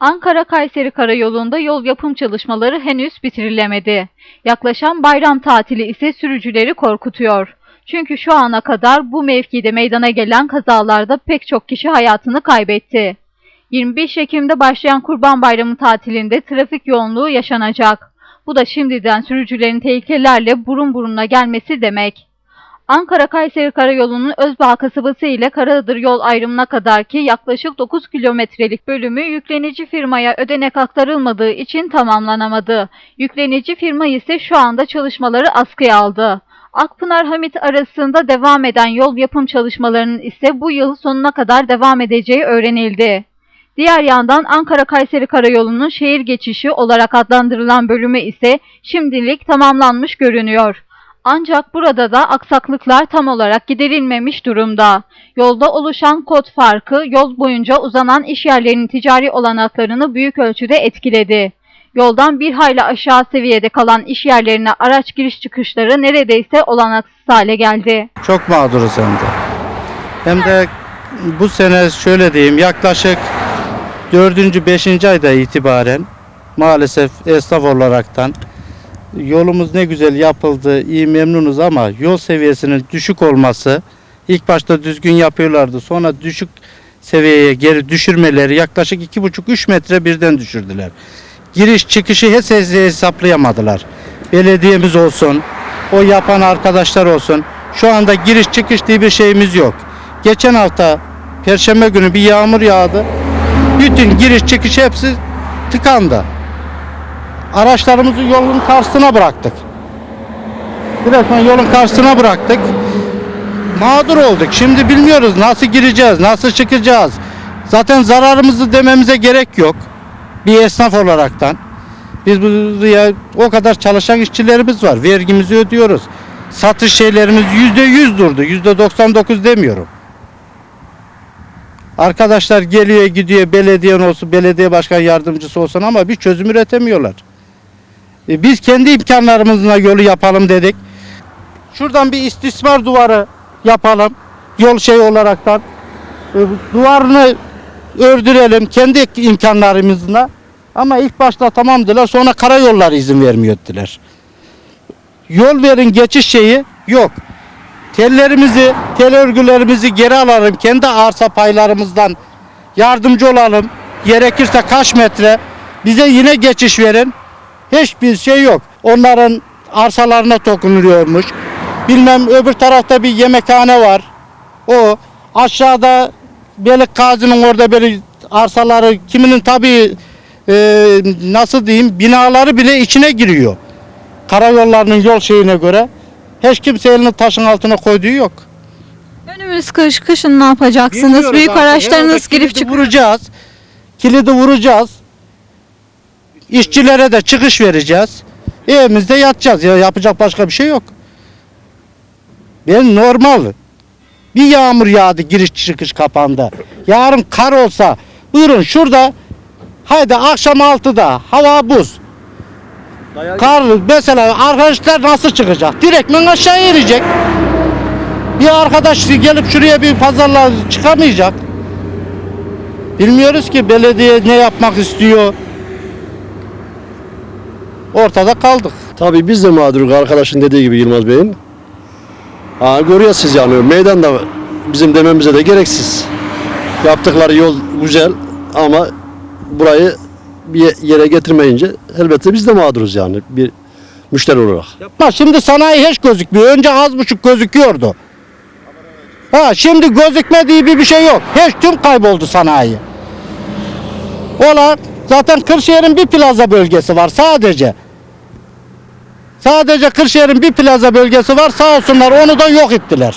Ankara-Kayseri Karayolu'nda yol yapım çalışmaları henüz bitirilemedi. Yaklaşan bayram tatili ise sürücüleri korkutuyor. Çünkü şu ana kadar bu mevkide meydana gelen kazalarda pek çok kişi hayatını kaybetti. 25 Ekim'de başlayan Kurban Bayramı tatilinde trafik yoğunluğu yaşanacak. Bu da şimdiden sürücülerin tehlikelerle burun buruna gelmesi demek. Ankara-Kayseri Karayolu'nun Özbağ kasabası ile Karadır yol ayrımına kadar ki yaklaşık 9 kilometrelik bölümü yüklenici firmaya ödenek aktarılmadığı için tamamlanamadı. Yüklenici firma ise şu anda çalışmaları askıya aldı. Akpınar Hamit arasında devam eden yol yapım çalışmalarının ise bu yıl sonuna kadar devam edeceği öğrenildi. Diğer yandan Ankara-Kayseri Karayolu'nun şehir geçişi olarak adlandırılan bölümü ise şimdilik tamamlanmış görünüyor. Ancak burada da aksaklıklar tam olarak giderilmemiş durumda. Yolda oluşan kod farkı yol boyunca uzanan iş yerlerinin ticari olanaklarını büyük ölçüde etkiledi. Yoldan bir hayli aşağı seviyede kalan iş yerlerine araç giriş çıkışları neredeyse olanaksız hale geldi. Çok mağduruz hem de. Hem de bu sene şöyle diyeyim yaklaşık 4. 5. ayda itibaren maalesef esnaf olaraktan yolumuz ne güzel yapıldı, iyi memnunuz ama yol seviyesinin düşük olması ilk başta düzgün yapıyorlardı. Sonra düşük seviyeye geri düşürmeleri yaklaşık 2,5-3 metre birden düşürdüler. Giriş çıkışı hiç hesaplayamadılar. Belediyemiz olsun, o yapan arkadaşlar olsun. Şu anda giriş çıkış diye bir şeyimiz yok. Geçen hafta Perşembe günü bir yağmur yağdı. Bütün giriş çıkış hepsi tıkandı. Araçlarımızı yolun karşısına bıraktık. Resmen yolun karşısına bıraktık. Mağdur olduk. Şimdi bilmiyoruz nasıl gireceğiz, nasıl çıkacağız. Zaten zararımızı dememize gerek yok. Bir esnaf olaraktan. Biz buraya o kadar çalışan işçilerimiz var. Vergimizi ödüyoruz. Satış şeylerimiz yüzde yüz durdu. Yüzde 99 demiyorum. Arkadaşlar geliyor gidiyor belediyen olsun, belediye başkan yardımcısı olsun ama bir çözüm üretemiyorlar. E, biz kendi imkanlarımızla yolu yapalım dedik. Şuradan bir istismar duvarı yapalım. Yol şey olaraktan. E, duvarını ördürelim kendi imkanlarımızla. Ama ilk başta tamam dediler sonra karayolları izin vermiyor dediler. Yol verin geçiş şeyi yok. Tellerimizi, tel örgülerimizi geri alalım. Kendi arsa paylarımızdan yardımcı olalım. Gerekirse kaç metre bize yine geçiş verin. Hiçbir şey yok. Onların arsalarına dokunuluyormuş. Bilmem öbür tarafta bir yemekhane var. O aşağıda Belik Gazi'nin orada böyle arsaları kiminin tabii e, nasıl diyeyim binaları bile içine giriyor. Karayollarının yol şeyine göre hiç kimse elini taşın altına koyduğu yok. Önümüz kış, kışın ne yapacaksınız? Bilmiyoruz Büyük araçlarınız Herhalde girip kilidi çıkıyor. vuracağız. Kilidi vuracağız. İşçilere de çıkış vereceğiz. Evimizde yatacağız. Ya yapacak başka bir şey yok. Ben normal. Bir yağmur yağdı giriş çıkış kapandı. Yarın kar olsa buyurun şurada haydi akşam 6'da hava buz. Kar mesela arkadaşlar nasıl çıkacak? Direktmen aşağı inecek. Bir arkadaş gelip şuraya bir pazarla çıkamayacak. Bilmiyoruz ki belediye ne yapmak istiyor. Ortada kaldık. Tabii biz de mağduruz arkadaşın dediği gibi Yılmaz Bey'in. Ha, görüyorsunuz yani meydanda bizim dememize de gereksiz. Yaptıkları yol güzel ama burayı bir yere getirmeyince elbette biz de mağduruz yani bir müşteri olarak. Ama şimdi sanayi hiç gözükmüyor. Önce az buçuk gözüküyordu. Ha şimdi gözükmediği bir bir şey yok. Hiç tüm kayboldu sanayi. Ola zaten Kırşehir'in bir plaza bölgesi var sadece. Sadece Kırşehir'in bir plaza bölgesi var. Sağ olsunlar onu da yok ettiler.